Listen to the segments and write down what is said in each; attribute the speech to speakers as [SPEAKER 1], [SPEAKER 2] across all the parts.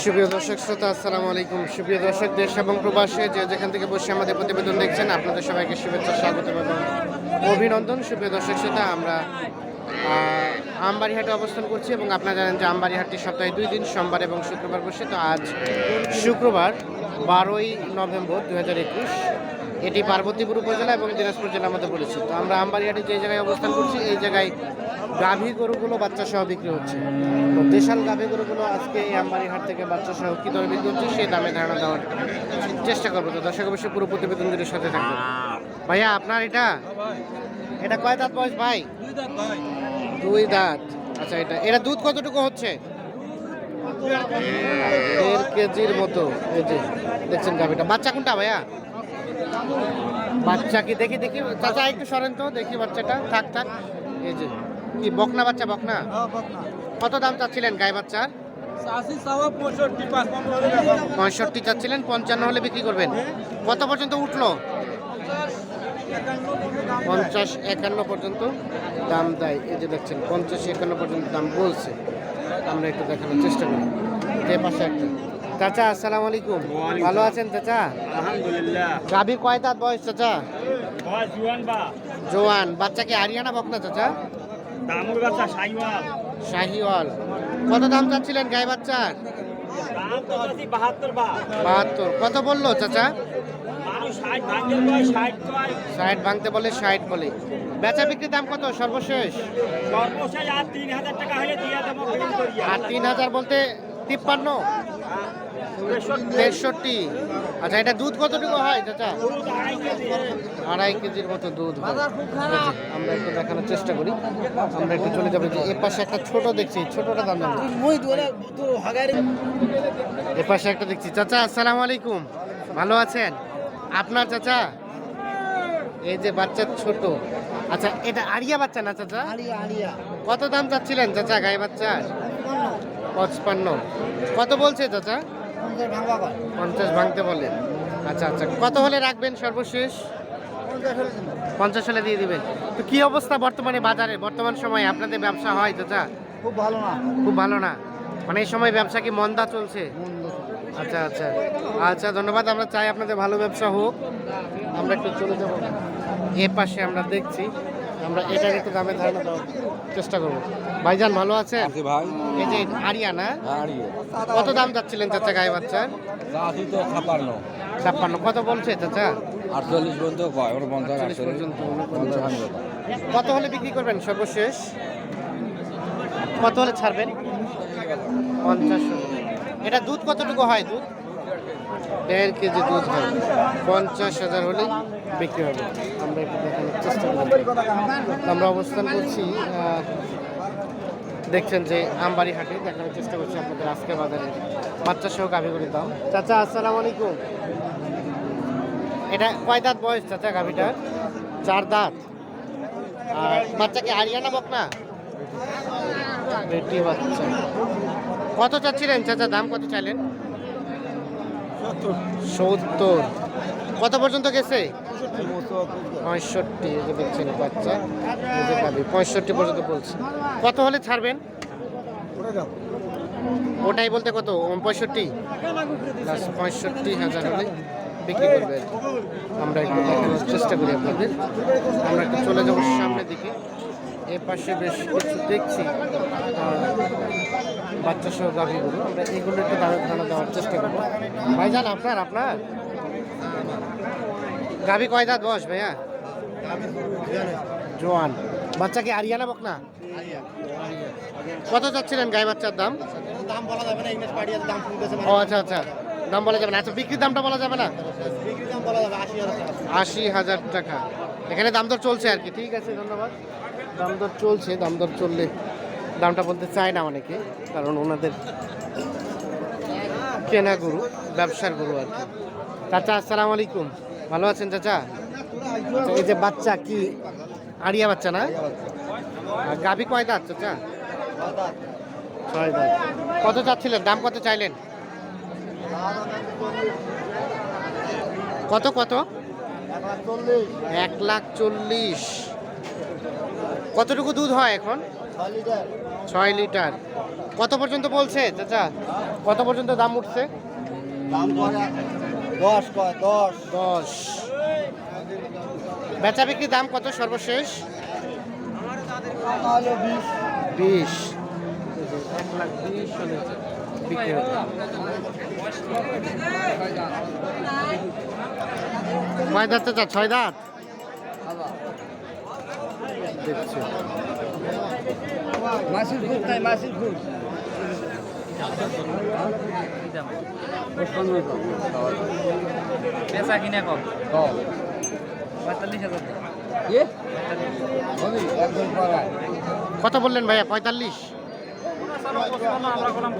[SPEAKER 1] সুপ্রিয় দর্শক শ্রোতা, আসসালামু আলাইকুম। সুপ্রিয় দর্শক, দেশ এবং প্রবাসে যে যেখান থেকে বসে আমাদের প্রতিবেদন দেখছেন, আপনাদের সবাইকে শুভেচ্ছা, স্বাগত এবং অভিনন্দন। সুপ্রিয় দর্শক শ্রোতা, আমরা আমবাড়িহাটে অবস্থান করছি এবং আপনারা জানেন যে আমবাড়িহাটটি সপ্তাহে দুই দিন, সোমবার এবং শুক্রবার বসে। তো আজ শুক্রবার, বারোই নভেম্বর দু হাজার একুশ এটি পার্বতীপুর উপজেলা এবং দিনাজপুর জেলার মধ্যে পড়েছে তো আমরা আমবাড়িহাটে যে জায়গায় অবস্থান করছি, এই জায়গায় গাভী গরুগুলো বাচ্চা সহ বিক্রি হচ্ছে। তো দেশাল গাভী গরুগুলো আজকে এই আমবাড়িহাট থেকে বাচ্চা সহ কী দরে বিক্রি হচ্ছে, সেই দামে ধারণা দেওয়ার চেষ্টা করব। তো দর্শক অবশ্যই পুরো প্রতিবেদন জুড়ে সাথে থাকবে ভাইয়া, আপনার এটা? এটা কয় দাঁত বয়স ভাই? দুই দাঁত। আচ্ছা এটা এটা দুধ কতটুকু হচ্ছে? দেড় কেজির মতো। এই যে, দেখছেন গাভিটা। বাচ্চা কোনটা ভাইয়া? বাচ্চা কি? দেখি দেখি। চাচা একটু সরেন তো দেখি বাচ্চাটা। থাক থাক। এই যে কি বকনা বাচ্চা বকনা? কত দাম চাচ্ছিলেন গায়ে বাচ্চার? পঁয়ষট্টি চাচ্ছিলেন পঞ্চান্ন হলে বিক্রি করবেন। কত পর্যন্ত উঠল? পঞ্চাশ একান্ন পর্যন্ত দাম দেয়। এই যে দেখছেন পঞ্চাশ একান্ন পর্যন্ত দাম বলছে। আমরা একটু দেখানোর চেষ্টা করি। যে পাশে একটা? চাচা আসসালামু আলাইকুম। ভালো আছেন চাচা?
[SPEAKER 2] আলহামদুলিল্লাহ।
[SPEAKER 1] গাভীর কয় দাঁত বয়স চাচা?
[SPEAKER 2] বয়স জুয়ান
[SPEAKER 1] বাচ্চা কি আরিয়ানা বকনা চাচা?
[SPEAKER 2] দামুর বাচ্চা সাইওয়াল
[SPEAKER 1] শাহিওয়াল। কত দাম চাচ্ছিলেন গায়ে বাচ্চার?
[SPEAKER 2] বাহাত্তর।
[SPEAKER 1] কত বলল চাচা?
[SPEAKER 2] ষাট ভাঙতে
[SPEAKER 1] বলে ষাট বলে বেচা বিক্রির দাম কত? সর্বশেষ?
[SPEAKER 2] সর্বশেষ আর তিন হাজার টাকা হলে দিয়ে দেবো
[SPEAKER 1] আর তিন হাজার বলতে তিপ্পান্ন?
[SPEAKER 2] তেষট্টি।
[SPEAKER 1] আচ্ছা এটা দুধ কতটুকু হয় চাচা?
[SPEAKER 2] আড়াই
[SPEAKER 1] কেজির মতো দুধ আমরা একটু দেখানোর চেষ্টা করি। আমরা একটু চলে যাব। যে এ পাশে একটা ছোট দেখছি। ছোটটা দাম জানো? এ পাশে একটা দেখছি। চাচা আসসালামু আলাইকুম। ভালো আছেন? আপনার চাচা? এই যে বাচ্চা ছোট। আচ্ছা এটা আরিয়া বাচ্চা না চাচা? কত দাম চাচ্ছিলেন চাচা গায়ে বাচ্চা পঁচপান্ন। কত বলছে চাচা? পঞ্চাশ ভাঙতে বলে। আচ্ছা আচ্ছা। কত হলে রাখবেন সর্বশেষ? পঞ্চাশ হলে দিয়ে দিবেন। তো কি অবস্থা বর্তমানে বাজারে? বর্তমান সময়ে আপনাদের ব্যবসা হয় চাচা?
[SPEAKER 3] খুব ভালো না।
[SPEAKER 1] খুব ভালো না। মানে এই সময় ব্যবসা কি মন্দা চলছে। আচ্ছা আচ্ছা। আচ্ছা ধন্যবাদ। আমরা চাই আপনাদের ভালো ব্যবসা হোক। আমরা একটু চলে যাব। এ পাশে আমরা দেখছি। আমরা এটার একটু দামে ধারণা দেওয়ার চেষ্টা করব। ভাইজান ভালো
[SPEAKER 3] আছে ভাই।
[SPEAKER 1] এই যে আরিয়ানা
[SPEAKER 3] আড়ি
[SPEAKER 1] কত দাম যাচ্ছিলেন চাচা গায়ে বাচ্চার?
[SPEAKER 3] ছাপান্ন।
[SPEAKER 1] ছাপ্পান্ন। কত বলছে চাচা?
[SPEAKER 3] আটচল্লিশ পর্যন্ত পঞ্চাশ
[SPEAKER 1] পর্যন্ত কত হলে বিক্রি করবেন সর্বশেষ? কত হলে ছাড়বেন? পঞ্চাশ। এটা দুধ কতটুকু হয় দুধ? দেড় কেজি দুধ হয়। পঞ্চাশ হাজার হলে বিক্রি হবে। আমরা একটু দেখানোর চেষ্টা করি। আমরা অবস্থান করছি দেখছেন যে আমবাড়ি হাটে দেখানোর চেষ্টা করছি আপনাদের আজকে বাজারে। বাচ্চা সহ গাভিগুলির দাম। চাচা আসসালামু আলাইকুম। এটা কয় দাঁত বয়স চাচা গাভিটার? চার দাঁত। আর বাচ্চাকে হারিয়ানা বকনা? বেটি বাচ্চা। কত চাচ্ছিলেন চাচা? দাম কত চাইলেন? সত্তর। কত পর্যন্ত গেছে? পঁয়ষট্টি দেখছেন বাচ্চা। যে পঁয়ষট্টি পর্যন্ত বলছে। কত হলে ছাড়বেন? ওটাই বলতে কত? পঁয়ষট্টি? পঁয়ষট্টি হাজার হলে বিক্রি করবে। আমরা একটু চেষ্টা করি আপনাদের। আমরা একটু চলে যাব সামনের দিকে। এ পাশে বেশ কিছু দেখছি বাচ্চা সহ গাভিগুলো। আমরা এগুলো একটু ধারণা দেওয়ার চেষ্টা করব। ভাইজান, আপনার আপনার? গাভি কয় দাঁত বস ভাইয়া? জোয়ান। বাচ্চা কি আরিয়ানা বক না কত চাচ্ছিলেন গায়ে বাচ্চার দাম?
[SPEAKER 3] দাম বলা যাবে না ইংলিশ দাম
[SPEAKER 1] ও আচ্ছা আচ্ছা। দাম বলা যাবে না। আচ্ছা বিক্রির দামটা বলা যাবে না?
[SPEAKER 3] আশি হাজার টাকা।
[SPEAKER 1] এখানে দাম তো চলছে আর কি। ঠিক আছে, ধন্যবাদ। দাম দর চলছে দাম দর চললে দামটা বলতে চায় না অনেকে কারণ ওনাদের কেনা গরু ব্যবসার গরু আর কি। চাচা আসসালামু আলাইকুম। ভালো আছেন চাচা? আচ্ছা, এই যে বাচ্চা কি? আড়িয়া বাচ্চা না? গাভী কয় দাঁত চাচা? কত চাচ্ছিলেন? দাম কত চাইলেন? কত কত? এক লাখ চল্লিশ। কতটুকু দুধ হয় এখন?
[SPEAKER 3] ছয় লিটার।
[SPEAKER 1] কত পর্যন্ত বলছে চাচা? কত পর্যন্ত দাম উঠছে?
[SPEAKER 3] দাম দশ দশ।
[SPEAKER 1] বেচা বিক্রি দাম কত সর্বশেষ?
[SPEAKER 3] বিশ।
[SPEAKER 1] বিশ এক লাখ বিশ বিক্রি কয় দাঁত চাচা? ছয় দাঁত? দেখছি।
[SPEAKER 3] মাসির ফুট নাই মাসির ফুট
[SPEAKER 2] পেশা কিনে কম। পঁয়তাল্লিশ হাজার
[SPEAKER 1] কত বললেন ভাইয়া পঁয়তাল্লিশ?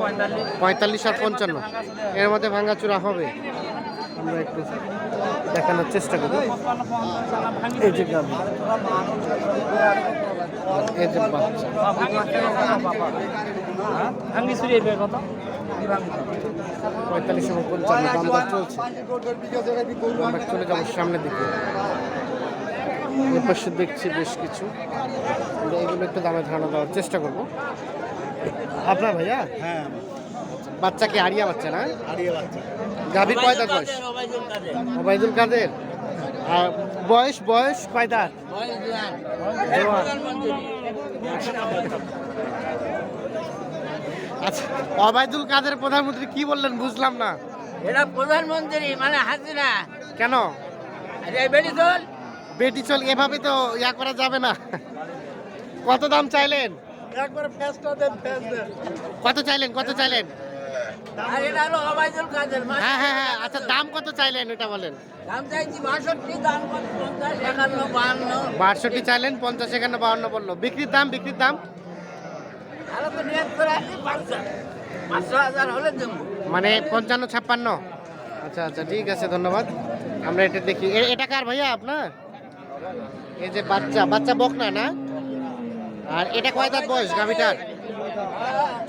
[SPEAKER 2] পঁয়তাল্লিশ।
[SPEAKER 1] পঁয়তাল্লিশ আর পঞ্চান্ন। এর মধ্যে ভাঙাচুরা হবে। আমরা একটু দেখানোর চেষ্টা করি। এই যে গাভী এই যে পঁয়তাল্লিশ এবং পঞ্চান্ন চলছে। আমরা চলে যাব সামনের দিকে। এর পাশে দেখছি বেশ কিছু। এগুলো একটু দামে ধারণা দেওয়ার চেষ্টা করব। আপনার ভাইয়া?
[SPEAKER 3] হ্যাঁ
[SPEAKER 1] বাচ্চা কি আরিয়া বাচ্চা না?
[SPEAKER 3] হারিয়ে বাচ্চা।
[SPEAKER 1] গাভীর কয় দাঁত বয়স? ওবায়দুল কাদের আর বয়স বয়স কয় দাঁত। আচ্ছা ওবায়দুল কাদের প্রধানমন্ত্রী কি বললেন বুঝলাম না।
[SPEAKER 4] এটা প্রধানমন্ত্রী মানে হাসিনা
[SPEAKER 1] কেন?
[SPEAKER 4] বেটি চল।
[SPEAKER 1] বেটি চল এভাবে তো ইয়া করা যাবে না। কত দাম চাইলেন?
[SPEAKER 3] একবার ফেসটা দেন ফেস দেন।
[SPEAKER 1] কত চাইলেন কত চাইলেন?
[SPEAKER 4] আর এটা হলো অবাইদুল কাদের মানে
[SPEAKER 1] হ্যাঁ হ্যাঁ হ্যাঁ আচ্ছা দাম কত চাইলেন এটা বলেন?
[SPEAKER 4] দাম চাইছি বাষট্টি দাম কত পঞ্চাশ একান্ন বাহান্ন।
[SPEAKER 1] বাষট্টি চাইলেন পঞ্চাশ বলল। বিক্রির দাম বিক্রির দাম?
[SPEAKER 4] আরও তো নিয়ত করে আছি পাঁচশো। পাঁচশো হাজার হলে দেবো।
[SPEAKER 1] মানে পঞ্চান্ন ছাপ্পান্ন? আচ্ছা আচ্ছা ঠিক আছে ধন্যবাদ। আমরা এটা দেখি। এটা কার ভাইয়া আপনার? এই যে বাচ্চা বাচ্চা বকনা না? আর এটা কয় দাঁত বয়স গাভিটার?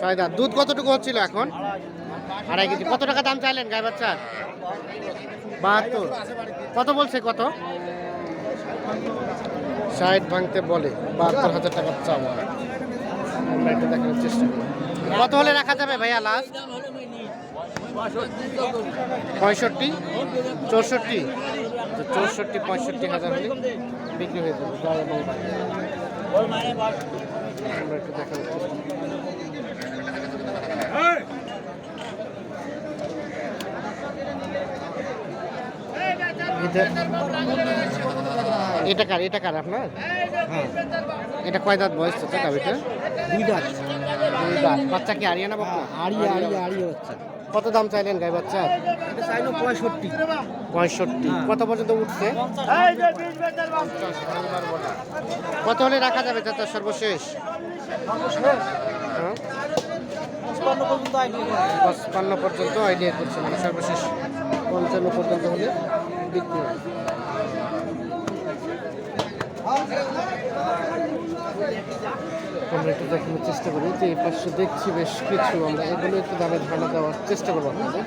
[SPEAKER 1] ছয় দুধ কতটুকু হচ্ছিল এখন? আড়াই কেজি। কত টাকা দাম চাইলেন গাই বাচ্চার বাহাত্তর। কত বলছে কত? ষাট ভাঙতে বলে। বাহাত্তর হাজার টাকার চাওয়া। আমরা চেষ্টা করি। কত হলে রাখা যাবে ভাইয়া লাস্ট। পঁয়ষট্টি? চৌষট্টি? তো চৌষট্টি, পঁয়ষট্টি হাজার হলে বিক্রি হয়ে যাবে। গায়ে। আমরা একটু দেখানোর চেষ্টা। এটা- এটা কার এটা কার আপনার? এটা কয় দাঁত বয়স তো গাভিটা
[SPEAKER 3] দুই দাঁত।
[SPEAKER 1] দুই দাঁত। বাচ্চা কি আরিয়ানা বকনা
[SPEAKER 3] হারিয়ে হারিয়ে হারিয়ে হচ্ছে
[SPEAKER 1] কত দাম চাইলেন গাই
[SPEAKER 3] বাচ্চা? চাইলো পঁয়ষট্টি।
[SPEAKER 1] পঁয়ষট্টি। কত পর্যন্ত উঠছে? কত হলে রাখা যাবে চাচা সর্বশেষ? হ্যাঁ? পঞ্চান্ন পর্যন্ত আইডিয়া করছে মানে সর্বশেষ পঞ্চান্ন পর্যন্ত হলে বিক্রি। আমরা একটু দেখানোর চেষ্টা করি যে এই পাশে দেখছি বেশ কিছু। আমরা এগুলো একটু দামে ধারণা দেওয়ার চেষ্টা করব আপনাদের।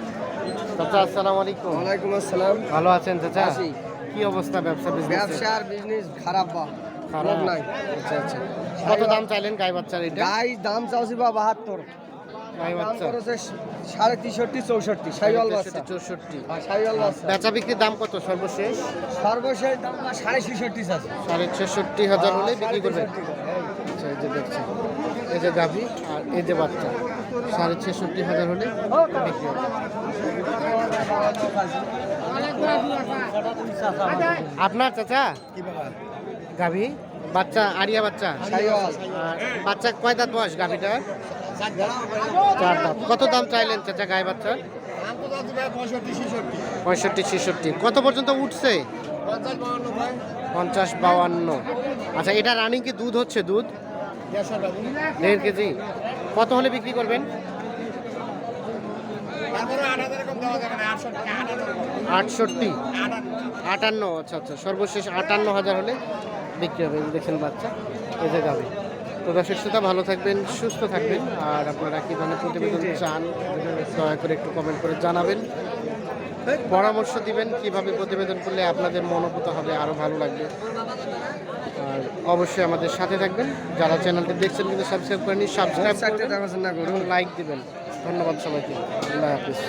[SPEAKER 1] চাচা আসসালামু আলাইকুম।
[SPEAKER 3] ওয়ালাইকুম আসসালাম।
[SPEAKER 1] ভালো আছেন চাচা?
[SPEAKER 3] আছি।
[SPEAKER 1] কি অবস্থা ব্যবসা বিজনেস
[SPEAKER 3] ব্যবসা আর বিজনেস খারাপ বা।
[SPEAKER 1] খারাপ।
[SPEAKER 3] নাই।
[SPEAKER 1] আচ্ছা আচ্ছা। কত দাম চাইলেন গাই বাচ্চার এটা?
[SPEAKER 3] গাই দাম চাওছি বা বাহাত্তর। সাড়ে চৌষট্টি সাইওয়াল বাচ্চা।
[SPEAKER 1] চৌষট্টি।
[SPEAKER 3] আর সাইওয়াল বাচ্চা।
[SPEAKER 1] বেচা বিক্রির দাম কত সর্বশেষ?
[SPEAKER 3] সর্বশেষ দাম সাড়ে ছেষট্টি আছে
[SPEAKER 1] সাড়ে ছেষট্টি হাজার হলে বিক্রি করবেন। আচ্ছা এই যে দেখছি এই যে গাভি আর এই যে বাচ্চা। সাড়ে ছেষট্টি হাজার হলে বিক্রি হবে আপনার চাচা? গাভি? বাচ্চা আরিয়া বাচ্চা। বাচ্চা কয় দাঁত বয়স গাভিটার? চার দাঁত। কত দাম চাইলেন চাচা গায়ে বাচ্চা?
[SPEAKER 3] পঁয়ষট্টি, ছেষট্টি।
[SPEAKER 1] কত পর্যন্ত উঠছে?
[SPEAKER 3] পঞ্চাশ বাউন্ন
[SPEAKER 1] আচ্ছা এটা রানিং কি দুধ হচ্ছে দুধ? দেড় কেজি। কত হলে বিক্রি করবেন? আটষট্টি। আটান্ন আচ্ছা আচ্ছা। সর্বশেষ আটান্ন হাজার হলে বিক্রি হবে। দেখেন বাচ্চা যে যাবে তো দর্শক শ্রোতা ভালো থাকবেন সুস্থ থাকবেন। আর আপনারা কী ধরনের প্রতিবেদন চান দয়া করে একটু কমেন্ট করে জানাবেন। পরামর্শ দিবেন কীভাবে প্রতিবেদন করলে আপনাদের মনোভূত হবে আরও ভালো লাগবে। আর অবশ্যই আমাদের সাথে থাকবেন। যারা চ্যানেলটি দেখছেন কিন্তু সাবস্ক্রাইব করেনি। সাবস্ক্রাইব লাইক দিবেন। ধন্যবাদ সবাইকে। আল্লাহ হাফিজ।